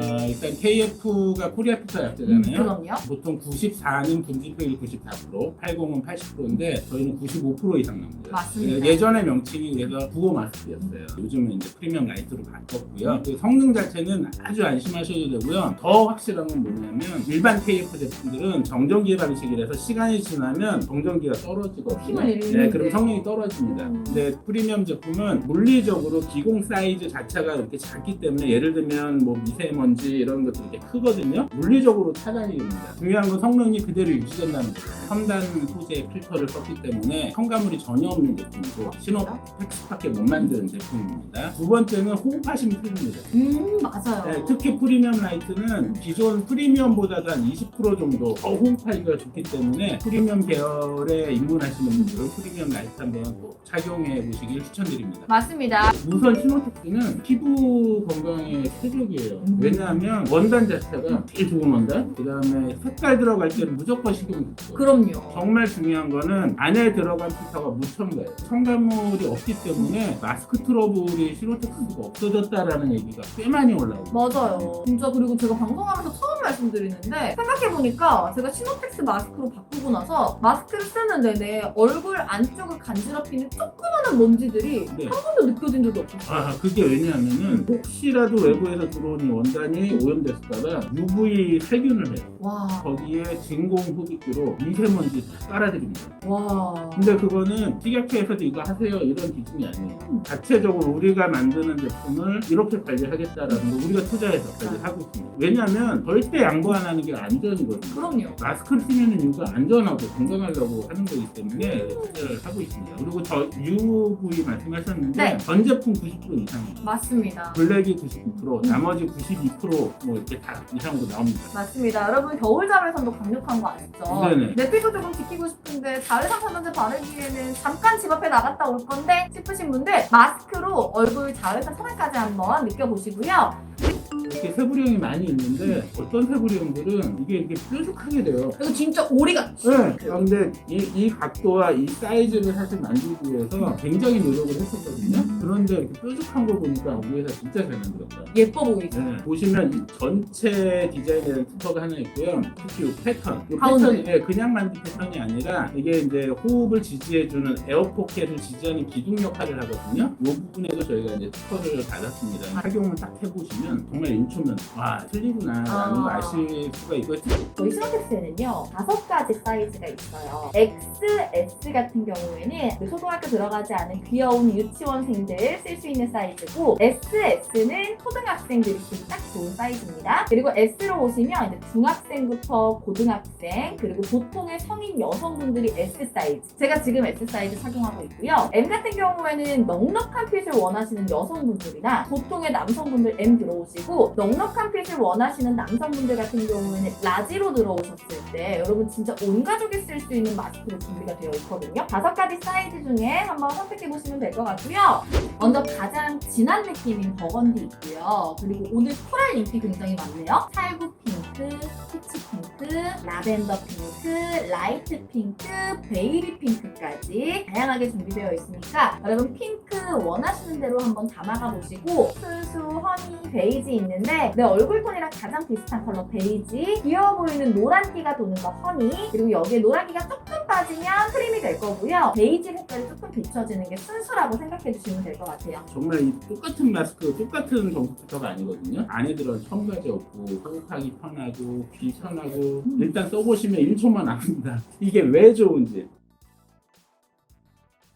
어, 일단 KF가 코리아 피터 음, 약자잖아요. 그럼요. 보통 94는 분지표율 94%, 80은 80%인데 저희는 95% 이상 나옵니다. 맞습니다. 예전에 명칭이 그래서 부어 마스크였어요. 요즘은 이제 프리미엄 라이트로 바꿨고요. 그 성능 자체는 아주 안심하셔도 되고요. 더 확실한 건 뭐냐면 일반 KF 제품들은 정전기 방식이라서 시간이 지나면 정전기가 떨어지거든요. 힘을 잃는 네, 그럼 게. 성능이 떨어집니다. 음. 근데 프리미엄 제품은 물리적으로 기공 사이즈 자체가 이렇게 작기 때문에 예를 들면 뭐 미세먼지 이런 것들이 이렇게 크거든요. 물리적으로 차단이 됩니다. 중요한 건 성능이 그대로 유지된다는 거예요. 첨단 소재 필터를 썼기 때문에 첨가물이 전혀 없는 제품이고 신호 팩스밖에 못 만드는 제품입니다. 두 번째는 호흡하시면 필요합니다. 음, 맞아요. 네, 특히 프리미엄 라이트는 기존 프리미엄보다도 한 20% 정도 더 호흡하기가 좋기 때문에 프리미엄 계열에 입문하시는 분들은 프리미엄 라이트 한번 꼭 착용해 보시길 추천드립니다. 맞습니다. 우선 시노텍스는 피부 건강에 최적이에요. 음. 왜냐하면 원단 자체가 제일 좋은 원단, 그 다음에 색깔 들어갈 때는 무조건 신경 쓰고 그럼요. 정말 중요한 거는 안에 들어간 필터가 무첨가예요. 첨가물이 없기 때문에 마스크 트러블이 시로텍스가 없어졌다라는 얘기가 꽤 많이 올라오고 맞아요. 진짜 그리고 제가 방송하면서 처음 말씀드리는데 생각해보니까 제가 시노텍스 마스크로 바꾸고 나서 마스크를 쓰는 내내 얼굴 안쪽을 간지럽히는 조그마한 먼지들이 네. 한 번도 느껴진 적이 없었어요. 아 그게 왜냐하면은 혹시라도 외부에서 들어온 이 원단 이 오염됐을까봐 UV 살균을 해요. 와, 거기에 진공 흡입기로 미세먼지 다 깔아드립니다. 와. 근데 그거는 식약처에서도 이거 하세요 이런 기준이 아니에요. 자체적으로 우리가 만드는 제품을 이렇게 관리하겠다라는 거 우리가 투자해서 관리하고 있습니다. 왜냐하면 절대 양보 안 하는 게 안전이거든요. 그럼요. 마스크를 쓰는 이유가 안전하고 건강하려고 하는 거기 때문에 투자를 하고 있습니다. 그리고 저 UV 말씀하셨는데 네. 전 제품 90% 이상입니다. 맞습니다. 블랙이 99%, 나머지 92%뭐 이렇게 다 이상으로 나옵니다. 맞습니다. 여러분 겨울 자외선도 강력한 거 아시죠? 네네. 내 피부 조금 지키고 싶은데 자외선 차단제 바르기에는 잠깐 집 앞에 나갔다 올 건데 싶으신 분들 마스크로 얼굴 자외선 차단까지 한번 느껴보시고요. 이렇게 세부령이 많이 있는데 어떤 세부령들은 이게 이렇게 뾰족하게 돼요. 이거 진짜 오리 같죠? 네. 그런데 이, 이 각도와 이 사이즈를 사실 만들기 위해서 굉장히 노력을 했었거든요. 그런데 이렇게 뾰족한 거 보니까 우리 회사 진짜 잘 만들었다. 예뻐 보이죠? 네, 보시면 이 전체 디자인에는 특허가 하나 있고요. 특히 이 패턴. 이 가운데. 패턴이 예, 그냥 만든 패턴이 아니라 이게 이제 호흡을 지지해주는 에어포켓을 지지하는 기둥 역할을 하거든요. 이 부분에도 저희가 이제 특허를 받았습니다. 착용을 딱 해보시면 정말 인초면 와 틀리구나 라는 아. 걸 아실 수가 있고 저희 시노텍스에는요 다섯 가지 사이즈가 있어요. XS 같은 경우에는 그 초등학교 들어가지 않은 귀여운 유치원생들 쓸 수 있는 사이즈고 SS는 초등학생들이 쓰기 딱 좋은 사이즈입니다. 그리고 S로 오시면 이제 중학생부터 고등학생 그리고 보통의 성인 여성분들이 S 사이즈. 제가 지금 S 사이즈 착용하고 있고요. M 같은 경우에는 넉넉한 핏을 원하시는 여성분들이나 보통의 남성분들 M 들어오시고 넉넉한 핏을 원하시는 남성분들 같은 경우에는 라지로 들어오셨을 때 여러분 진짜 온 가족이 쓸 수 있는 마스크로 준비가 되어 있거든요. 다섯 가지 사이즈 중에 한번 선택해 보시면 될 것 같고요. 먼저 가장 진한 느낌인 버건디 있고요. 그리고 오늘 코랄 인기 굉장히 많네요. 살구 핑크, 피치 핑크, 라벤더 핑크, 라이트 핑크, 베이비 핑크까지 다양하게 준비되어 있으니까 여러분 핑크 원하시는 대로 한번 담아가 보시고 순수, 허니, 베이지 있는데 내 얼굴 톤이랑 가장 비슷한 컬러 베이지 귀여워 보이는 노란기가 도는 거 허니 그리고 여기에 노란기가 조금 빠지면 크림이 될 거고요 베이지 색깔이 조금 비춰지는 게 순수라고 생각해 주시면 될 것 같아요 정말 이 똑같은 마스크, 똑같은 정수부터가 아니거든요. 안에 들어간 첨가제 없고 호흡하기 편하고 귀 편하고 일단 써보시면 1초만 압니다. 이게 왜 좋은지